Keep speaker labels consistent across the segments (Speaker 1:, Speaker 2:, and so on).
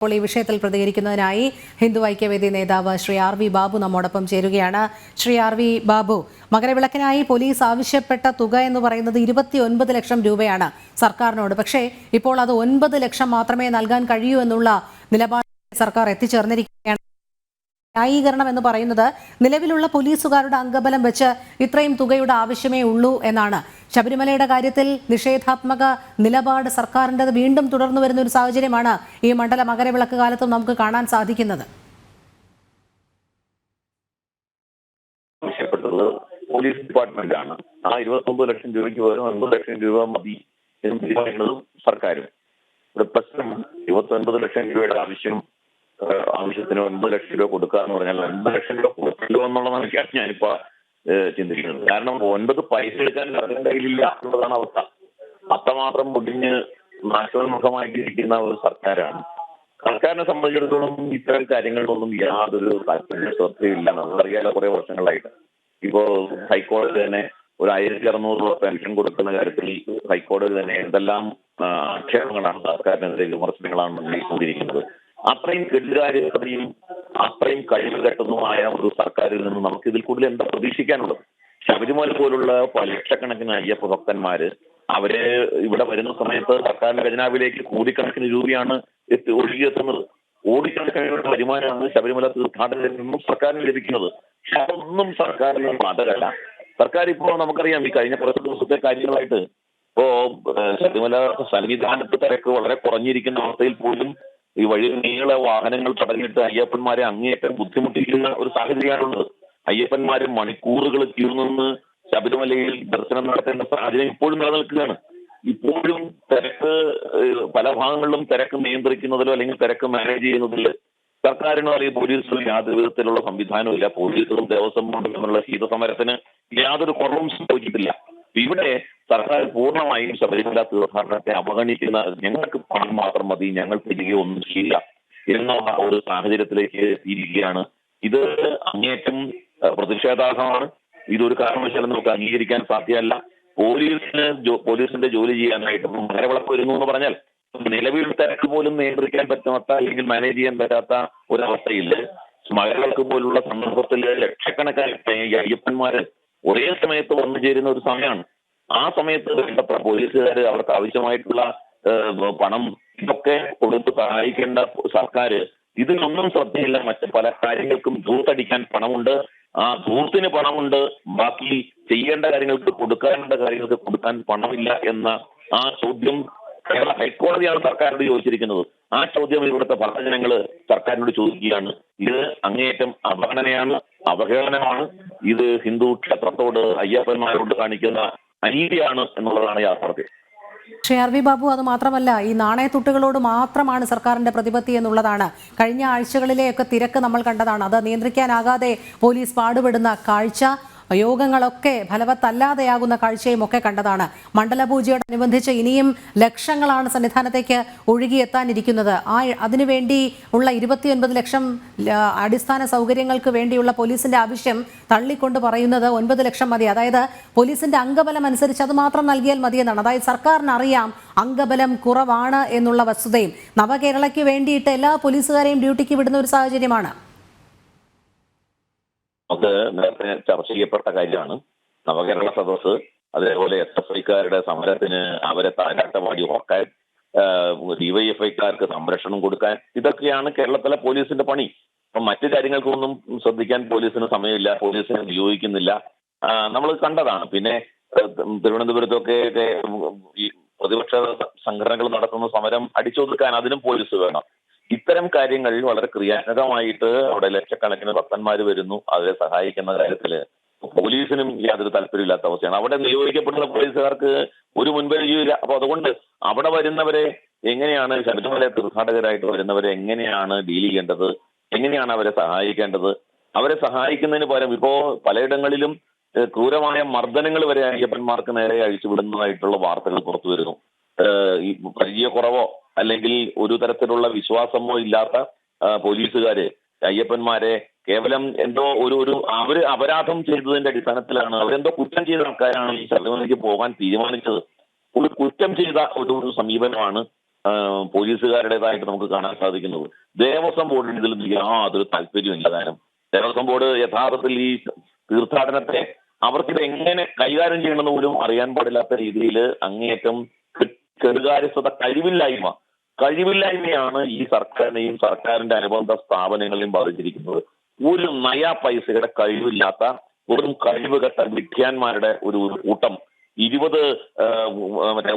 Speaker 1: ഇപ്പോൾ ഈ വിഷയത്തിൽ പ്രതികരിക്കുന്നതിനായി ഹിന്ദു ഐക്യവേദി നേതാവ് ശ്രീ ആർ വി ബാബു നമ്മോടൊപ്പം ചേരുകയാണ്. ശ്രീ ആർ വി ബാബു മകരവിളക്കിനായി പോലീസ് ആവശ്യപ്പെട്ട തുക എന്ന് പറയുന്നത് ഇരുപത്തി ഒൻപത് ലക്ഷം രൂപയാണ് സർക്കാരിനോട്. പക്ഷേ ഇപ്പോൾ അത് ഒൻപത് ലക്ഷം മാത്രമേ നൽകാൻ കഴിയൂ എന്നുള്ള നിലപാട് സർക്കാർ എത്തിച്ചേർന്നിരിക്കുകയാണ്. ന്യായീകരണം എന്ന് പറയുന്നത് നിലവിലുള്ള പോലീസുകാരുടെ അംഗബലം വെച്ച് ഇത്രയും തുകയുടെ ആവശ്യമേ ഉള്ളൂ എന്നാണ്. ശബരിമലയുടെ കാര്യത്തിൽ നിഷേധാത്മക നിലപാട് സർക്കാരിന്റെത് വീണ്ടും തുടർന്നു വരുന്ന ഒരു സാഹചര്യമാണ് ഈ മണ്ഡല മകരവിളക്ക് കാലത്തും നമുക്ക് കാണാൻ സാധിക്കുന്നത്.
Speaker 2: പോലീസ് ഡിപ്പാർട്ട്മെന്റാണ്. ആ ഇരുപത്തൊമ്പത് ലക്ഷം രൂപയ്ക്ക് പകരം അൻപത് ലക്ഷം രൂപ മതി എന്ന് തീരുമാനിക്കുന്നതും സർക്കാരും. ഇവിടെ പ്രശ്നം ഇരുപത്തൊൻപത് ലക്ഷം രൂപയുടെ ആവശ്യം ആവശ്യത്തിന് ഒൻപത് ലക്ഷം രൂപ കൊടുക്കുക എന്ന് പറഞ്ഞാൽ ഒൻപത് ലക്ഷം രൂപ കൊടുക്കല്ലോ എന്നുള്ളതാണ് ഞാനിപ്പോ ചിന്തിക്കുന്നത്. കാരണം ഒൻപത് പൈസ എടുക്കാൻ അവരുടെ കയ്യിലില്ല എന്നുള്ളതാണ് അവസ്ഥ. അത്രമാത്രം മുടിഞ്ഞ് നാശോന്മുഖമായിട്ടിരിക്കുന്ന ഒരു സർക്കാരാണ്. സർക്കാരിനെ സംബന്ധിച്ചിടത്തോളം ഇത്തരം കാര്യങ്ങളിലൊന്നും യാതൊരു താല്പര്യ ശ്രദ്ധയില്ല നമുക്കറിയാലോ കുറെ വർഷങ്ങളായിട്ട്. ഇപ്പോ ഹൈക്കോടതി തന്നെ ഒരു ആയിരത്തി അറുന്നൂറ് രൂപ പെൻഷൻ കൊടുക്കുന്ന കാര്യത്തിൽ ഹൈക്കോടതി തന്നെ എന്തെല്ലാം ആക്ഷേപങ്ങളാണ് സർക്കാരിനെതിരെ വിമർശനങ്ങളാണ് ഉന്നയിക്കൊണ്ടിരിക്കുന്നത് അത്രയും കെട്ടുകാര്യസ്ഥതയും അത്രയും കഴിവ് കെട്ടുന്നതുമായ ഒരു സർക്കാരിൽ നിന്ന് നമുക്ക് ഇതിൽ കൂടുതൽ എന്താ പ്രതീക്ഷിക്കാനുള്ളത്? ശബരിമല പോലുള്ള പല ലക്ഷക്കണക്കിന് അയ്യപ്പ ഭക്തന്മാര് അവരെ ഇവിടെ വരുന്ന സമയത്ത് സർക്കാരിന്റെ ഖജനാവിലേക്ക് കോടിക്കണക്കിന് രൂപയാണ് എത്തി ഒഴുകിയെത്തുന്നത് കോടിക്കണക്കിന് വരുമാനമാണ് ശബരിമല തീർത്ഥാടകരിൽ നിന്നും സർക്കാരിന് ലഭിക്കുന്നത്. പക്ഷെ അതൊന്നും സർക്കാരിന് മാതകല്ല സർക്കാർ ഇപ്പോൾ നമുക്കറിയാം ഈ കഴിഞ്ഞ കുറച്ച് ദിവസത്തെ കാര്യങ്ങളായിട്ട് ഇപ്പോ ശബരിമല സന്നിധാനത്ത് തിരക്ക് വളരെ കുറഞ്ഞിരിക്കുന്ന അവസ്ഥയിൽ പോലും ഈ വഴി നീള വാഹനങ്ങൾ തടഞ്ഞിട്ട് അയ്യപ്പന്മാരെ അങ്ങേയറ്റം ബുദ്ധിമുട്ടിക്കുന്ന ഒരു സാഹചര്യമാണുള്ളത്. അയ്യപ്പന്മാര് മണിക്കൂറുകൾ ക്യൂ ശബരിമലയിൽ ദർശനം നടത്തേണ്ട സാഹചര്യം ഇപ്പോഴും നിലനിൽക്കുകയാണ്. ഇപ്പോഴും തിരക്ക് പല ഭാഗങ്ങളിലും തിരക്ക് നിയന്ത്രിക്കുന്നതിലോ അല്ലെങ്കിൽ തിരക്ക് മാനേജ് ചെയ്യുന്നതിലോ സർക്കാരിനോ അല്ലെങ്കിൽ പോലീസിനോ യാതൊരു വിധത്തിലുള്ള സംവിധാനവും ഇല്ല. പോലീസും ദേവസ്വം ബോർഡും തമ്മിലുള്ള ശീതസമരത്തിന് യാതൊരു കുറവും സംഭവിച്ചിട്ടില്ല. ഇവിടെ സർക്കാർ പൂർണമായും ശബരിമല തീർത്ഥാടനത്തെ അവഗണിക്കുന്ന ഞങ്ങൾക്ക് പണം മാത്രം മതി ഞങ്ങൾ തിരികെ ഒന്നും ചെയ്യില്ല എന്നുള്ള ഒരു സാഹചര്യത്തിലേക്ക് എത്തിയിരിക്കുകയാണ്. ഇത് അങ്ങേറ്റം പ്രതിഷേധാർഹമാണ്. ഇതൊരു കാരണവശാലും നമുക്ക് അംഗീകരിക്കാൻ സാധ്യമല്ല. പോലീസിന് പോലീസിന്റെ ജോലി ചെയ്യാനായിട്ട് മരവിളക്ക് വരുന്നു എന്ന് പറഞ്ഞാൽ നിലവിൽ തിരക്ക് പോലും നിയന്ത്രിക്കാൻ പറ്റാത്ത അല്ലെങ്കിൽ മാനേജ് ചെയ്യാൻ പറ്റാത്ത ഒരവസ്ഥയിൽ മകരവിളക്ക് പോലുള്ള സന്ദർഭത്തിൽ ലക്ഷക്കണക്കായിട്ട് അയ്യപ്പന്മാര് ഒരേ സമയത്ത് വന്നു ചേരുന്ന ഒരു സമയമാണ്. ആ സമയത്ത് വേണ്ടത്ര പോലീസുകാർ അവർക്ക് ആവശ്യമായിട്ടുള്ള പണം ഇതൊക്കെ കൊടുത്ത് സഹായിക്കേണ്ട സർക്കാർ ഇതിനൊന്നും ശ്രദ്ധയില്ല. മറ്റ് പല കാര്യങ്ങൾക്കും ധൂർത്തടിക്കാൻ പണമുണ്ട്. ആ ധൂർത്തിന് പണമുണ്ട്. ബാക്കി ചെയ്യേണ്ട കാര്യങ്ങൾക്ക് കൊടുക്കാനുള്ള കാര്യങ്ങൾക്ക് കൊടുക്കാൻ പണമില്ല എന്ന ആ ചോദ്യം കേരള ഹൈക്കോടതിയാണ് സർക്കാരിനോട് ചോദിച്ചിരിക്കുന്നത്. ആ ചോദ്യം ഇവിടുത്തെ ഭക്തജനങ്ങൾ സർക്കാരിനോട് ചോദിക്കുകയാണ്. ഇത് അങ്ങേയറ്റം അവഗണനയാണ് അവഹേളനമാണ്. ഇത് ഹിന്ദു ക്ഷേത്രത്തോട് അയ്യപ്പന്മാരോട് കാണിക്കുന്ന അനീതിയാണ് എന്നുള്ളതാണ് യാഥാർത്ഥ്യം.
Speaker 1: പക്ഷേ ആർ വി ബാബു അത് മാത്രമല്ല ഈ നാണയത്തുട്ടുകളോട് മാത്രമാണ് സർക്കാരിന്റെ പ്രതിപത്തി എന്നുള്ളതാണ്. കഴിഞ്ഞ ആഴ്ചകളിലെയൊക്കെ തിരക്ക് നമ്മൾ കണ്ടതാണ്. അത് നിയന്ത്രിക്കാനാകാതെ പോലീസ് പാടുപെടുന്ന കാഴ്ച യോഗങ്ങളൊക്കെ ഫലവത്തല്ലാതെയാകുന്ന കാഴ്ചയും ഒക്കെ കണ്ടതാണ്. മണ്ഡലപൂജയോടനുബന്ധിച്ച് ഇനിയും ലക്ഷങ്ങളാണ് സന്നിധാനത്തേക്ക് ഒഴുകിയെത്താനിരിക്കുന്നത്. ആ അതിനുവേണ്ടി ഉള്ള ഇരുപത്തിയൊൻപത് ലക്ഷം അടിസ്ഥാന സൗകര്യങ്ങൾക്ക് വേണ്ടിയുള്ള പോലീസിന്റെ ആവശ്യം തള്ളിക്കൊണ്ട് പറയുന്നത് ഒൻപത് ലക്ഷം മതി. അതായത് പോലീസിന്റെ അംഗബലം അനുസരിച്ച് അത് മാത്രം നൽകിയാൽ മതിയെന്നാണ്. അതായത് സർക്കാരിന് അറിയാം അംഗബലം കുറവാണ് എന്നുള്ള വസ്തുതയും. നവകേരളയ്ക്ക് വേണ്ടിയിട്ട് എല്ലാ പോലീസുകാരെയും ഡ്യൂട്ടിക്ക് വിടുന്ന ഒരു സാഹചര്യമാണ്.
Speaker 2: അത് നേരത്തെ ചർച്ച ചെയ്യപ്പെട്ട കാര്യമാണ്. നവകേരള സദസ് അതേപോലെ എസ് എഫ് ഐക്കാരുടെ സമരത്തിന് അവരെ താരാട്ടവാടി ഉറക്കാൻ ഡിവൈഎഫ്ഐക്കാർക്ക് സംരക്ഷണം കൊടുക്കാൻ ഇതൊക്കെയാണ് കേരളത്തിലെ പോലീസിന്റെ പണി. അപ്പം മറ്റു കാര്യങ്ങൾക്കൊന്നും ശ്രദ്ധിക്കാൻ പോലീസിന് സമയമില്ല പോലീസിനെ നിയോഗിക്കുന്നില്ല. നമ്മൾ കണ്ടതാണ്. പിന്നെ തിരുവനന്തപുരത്തൊക്കെ പ്രതിപക്ഷ സംഘടനകൾ നടത്തുന്ന സമരം അടിച്ചൊതുക്കാൻ അതിനും പോലീസ് വേണം. ഇത്തരം കാര്യങ്ങളിൽ വളരെ ക്രിയാത്മകമായിട്ട് അവിടെ ലക്ഷക്കണക്കിന് ഭക്തന്മാർ വരുന്നു അവരെ സഹായിക്കുന്ന കാര്യത്തിൽ പോലീസിനും യാതൊരു താല്പര്യമില്ലാത്ത അവസ്ഥയാണ്. അവിടെ നിയോഗിക്കപ്പെടുന്ന പോലീസുകാർക്ക് ഒരു മുൻപരിചയമില്ല അപ്പൊ അതുകൊണ്ട് അവിടെ വരുന്നവരെ എങ്ങനെയാണ് ശബരിമല തീർത്ഥാടകരായിട്ട് വരുന്നവരെ എങ്ങനെയാണ് ഡീൽ ചെയ്യേണ്ടത്? എങ്ങനെയാണ് അവരെ സഹായിക്കേണ്ടത്? അവരെ സഹായിക്കുന്നതിന് പകരം ഇപ്പോ പലയിടങ്ങളിലും ക്രൂരമായ മർദ്ദനങ്ങൾ വരെ അയ്യപ്പന്മാർക്ക് നേരെ അഴിച്ചുവിടുന്നതായിട്ടുള്ള വാർത്തകൾ പുറത്തു വരുന്നു. ഈ പരിചയക്കുറവോ അല്ലെങ്കിൽ ഒരു തരത്തിലുള്ള വിശ്വാസമോ ഇല്ലാത്ത ആ, പോലീസുകാര് അയ്യപ്പന്മാരെ കേവലം എന്തോ ഒരു ഒരു അവർ അപരാധം ചെയ്തതിന്റെ അടിസ്ഥാനത്തിലാണ് അവരെന്തോ കുറ്റം ചെയ്ത ആൾക്കാരാണ് ഈ ശബരിമലയ്ക്ക് പോകാൻ തീരുമാനിച്ചത്. ഒരു കുറ്റം ചെയ്ത ഒരു ഒരു സമീപനമാണ് ആ, പോലീസുകാരുടേതായിട്ട് നമുക്ക് കാണാൻ സാധിക്കുന്നത്. ദേവസ്വം ബോർഡിന് ഇതിൽ യാതൊരു താല്പര്യമില്ല കാരണം ദേവസ്വം ബോർഡ് യഥാർത്ഥത്തിൽ ഈ തീർത്ഥാടനത്തെ അവർക്കിത് എങ്ങനെ കൈകാര്യം ചെയ്യണമെന്ന് പോലും അറിയാൻ പാടില്ലാത്ത രീതിയിൽ അങ്ങേയറ്റം ചെറുകാര്യസ്ഥത കഴിവില്ലായ്മ കഴിവില്ലായ്മയാണ് ഈ സർക്കാരിനെയും സർക്കാരിന്റെ അനുബന്ധ സ്ഥാപനങ്ങളെയും ബാധിച്ചിരിക്കുന്നത്. ഒരു നയാ പൈസയുടെ കഴിവില്ലാത്ത വെറും കഴിവുകെട്ട വിദ്യാന്മാരുടെ ഒരു കൂട്ടം. ഇരുപത് മറ്റേ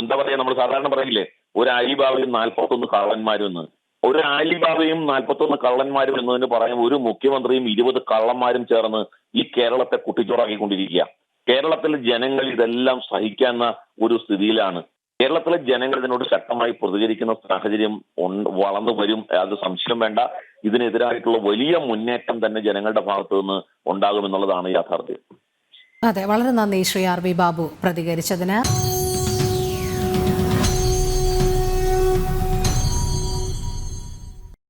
Speaker 2: എന്താ പറയാ നമ്മൾ സാധാരണ പറയില്ലേ ഒരു അലിബാബയും നാൽപ്പത്തൊന്ന് കള്ളന്മാരും എന്ന് ഒരു ആലിബാബയും നാൽപ്പത്തൊന്ന് കള്ളന്മാരും എന്നതിന് പറയാൻ ഒരു മുഖ്യമന്ത്രിയും ഇരുപത് കള്ളന്മാരും ചേർന്ന് ഈ കേരളത്തെ കുട്ടിച്ചോറാക്കിക്കൊണ്ടിരിക്കുക കേരളത്തിലെ ജനങ്ങൾ ഇതെല്ലാം സഹിക്കാവുന്ന ഒരു സ്ഥിതിയിലാണ്. കേരളത്തിലെ ജനങ്ങൾ ഇതിനോട് ശക്തമായി പ്രതികരിക്കുന്ന സാഹചര്യം വളർന്നു വരും. അത് സംശയം വേണ്ട. ഇതിനെതിരായിട്ടുള്ള വലിയ മുന്നേറ്റം തന്നെ ജനങ്ങളുടെ ഭാഗത്തു നിന്ന് ഉണ്ടാകുമെന്നുള്ളതാണ് യാഥാർത്ഥ്യം.
Speaker 1: അതെ വളരെ നന്ദി ശ്രീ ആർ വി ബാബു പ്രതികരിച്ചതിന്.